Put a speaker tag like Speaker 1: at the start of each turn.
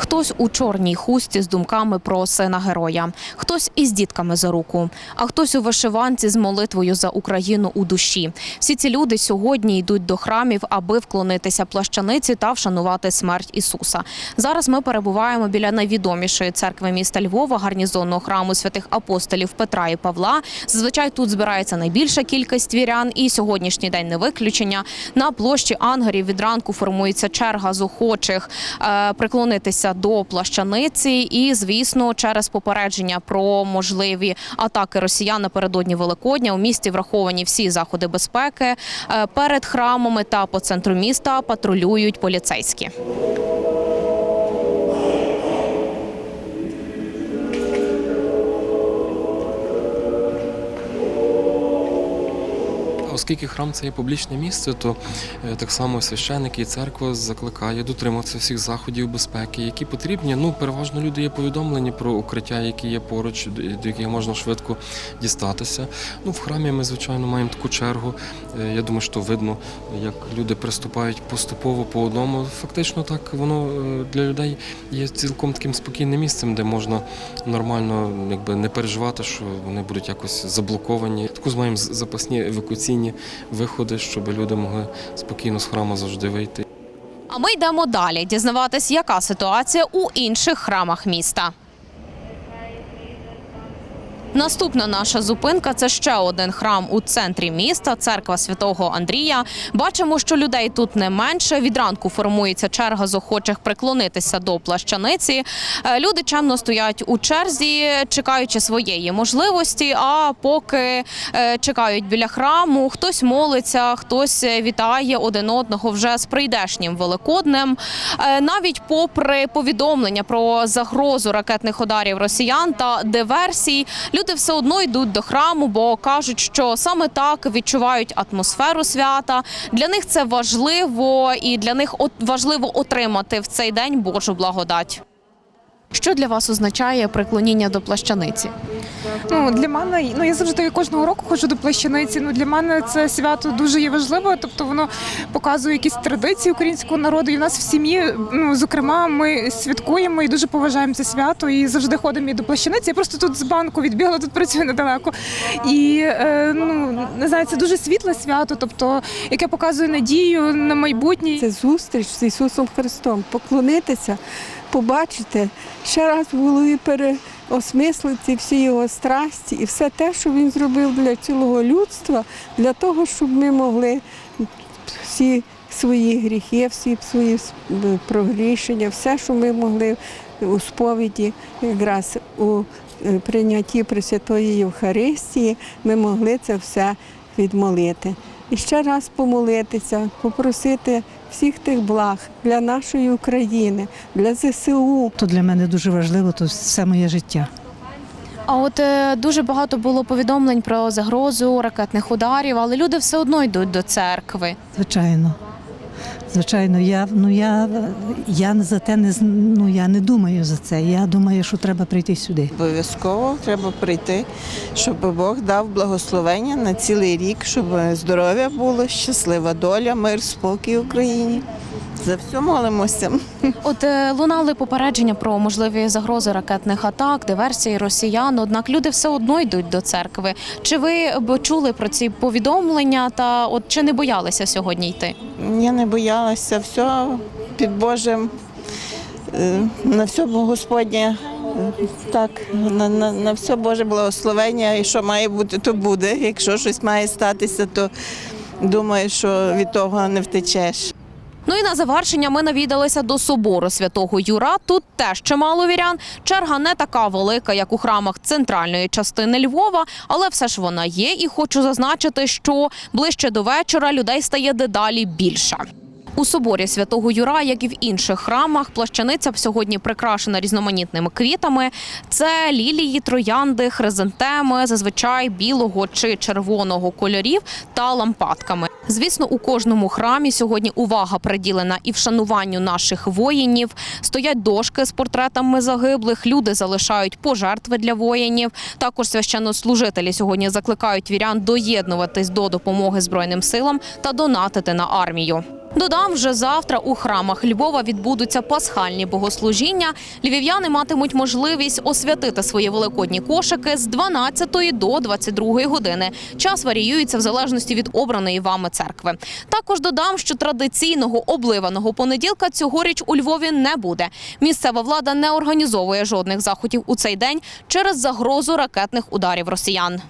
Speaker 1: Хтось у чорній хустці з думками про сина героя, хтось із дітками за руку, а хтось у вишиванці з молитвою за Україну у душі. Всі ці люди сьогодні йдуть до храмів, аби вклонитися плащаниці та вшанувати смерть Ісуса. Зараз ми перебуваємо біля найвідомішої церкви міста Львова, гарнізонного храму святих апостолів Петра і Павла. Зазвичай тут збирається найбільша кількість вірян, і сьогоднішній день не виключення. На площі Ангерів від ранку формується черга з охочих е, приклонитися до плащаниці. І, звісно, через попередження про можливі атаки росіян напередодні Великодня у місті враховані всі заходи безпеки. Е, Перед храмами та по центру міста патрулюють поліцейські.
Speaker 2: Оскільки храм це є публічне місце, то е, так само священики і церква закликає дотримуватися всіх заходів безпеки, які потрібні. Ну, переважно люди є повідомлені про укриття, які є поруч, до до яких можна швидко дістатися. Ну, в храмі ми, звичайно, маємо таку чергу. Е, Я думаю, що видно, як люди приступають поступово по одному. Фактично, так воно е, для людей є цілком таким спокійним місцем, де можна нормально якби, не переживати, що вони будуть якось заблоковані. Таку маємо запасні евакуаційні виходи, щоб люди могли спокійно з храму завжди вийти.
Speaker 1: А ми йдемо далі дізнаватись, яка ситуація у інших храмах міста. Наступна наша зупинка це ще один храм у центрі міста, церква святого Андрія. Бачимо, що людей тут не менше. Від ранку формується черга з охочих приклонитися до плащаниці. Е, Люди чемно стоять у черзі, чекаючи своєї можливості. А поки е, чекають біля храму, хтось молиться, хтось е, вітає один одного вже з прийдешнім великоднем. Навіть попри повідомлення про загрозу ракетних ударів росіян та диверсій, люди все одно йдуть до храму, бо кажуть, що саме так відчувають атмосферу свята. Для них це важливо, і для них важливо отримати в цей день Божу благодать. Що для вас означає приклоніння до плащаниці?
Speaker 3: Ну для мене, ну я завжди кожного року ходжу до плащаниці. Ну для мене це свято дуже є важливо. Тобто воно показує якісь традиції українського народу. І в нас в сім'ї, ну зокрема, ми святкуємо і дуже поважаємо це свято. І завжди ходимо і до плащаниці. Я просто тут з банку відбігла, тут працюю недалеко. І е, ну не знаю, це дуже світле свято, тобто яке показує надію на майбутнє.
Speaker 4: Це зустріч з Ісусом Христом. Поклонитися, побачити, ще раз в голові переосмислити всі його страсті і все те, що він зробив для цілого людства, для того, щоб ми могли всі свої гріхи, всі свої е, прогрішення, все, що ми могли у сповіді, якраз у е, прийнятті Пресвятої Євхаристії, ми могли це все відмолити. І ще раз помолитися, попросити всіх тих благ для нашої України, для ЗСУ.
Speaker 5: То для мене дуже важливо, то все моє життя.
Speaker 1: А от е, дуже багато було повідомлень про загрозу ракетних ударів, але люди все одно йдуть до церкви.
Speaker 5: Звичайно. Звичайно, я ну я, я за те не ну, я не думаю за це. Я думаю, що треба прийти сюди.
Speaker 6: Обов'язково треба прийти, щоб Бог дав благословення на цілий рік, щоб здоров'я було, щаслива доля, мир, спокій Україні. За все молимося.
Speaker 1: От е, лунали попередження про можливі загрози ракетних атак, диверсії росіян. Однак люди все одно йдуть до церкви. Чи ви б чули про ці повідомлення? Та от чи не боялися сьогодні йти?
Speaker 6: Я не боялася, все під Божим, е, на все Господнє. Так, на, на, на все Боже благословення, і що має бути, то буде. Якщо щось має статися, то думаю, що від того не втечеш.
Speaker 1: Ну і на завершення ми навідалися до собору святого Юра. Тут теж чимало вірян. Черга не така велика, як у храмах центральної частини Львова, але все ж вона є. І хочу зазначити, що ближче до вечора людей стає дедалі більше. У соборі святого Юра, як і в інших храмах, плащаниця сьогодні прикрашена різноманітними квітами. Це лілії, троянди, хризантеми, зазвичай білого чи червоного кольорів та лампадками. Звісно, у кожному храмі сьогодні увага приділена і вшануванню наших воїнів. Стоять дошки з портретами загиблих. Люди залишають пожертви для воїнів. Також священнослужителі сьогодні закликають вірян доєднуватись до допомоги збройним силам та донатити на армію. Додам, вже завтра у храмах Львова відбудуться пасхальні богослужіння. Львів'яни матимуть можливість освятити свої великодні кошики з 12 до 22 години. Час варіюється в залежності від обраної вами церкви. Також додам, що традиційного обливаного понеділка цьогоріч у Львові не буде. Місцева влада не організовує жодних заходів у цей день через загрозу ракетних ударів росіян.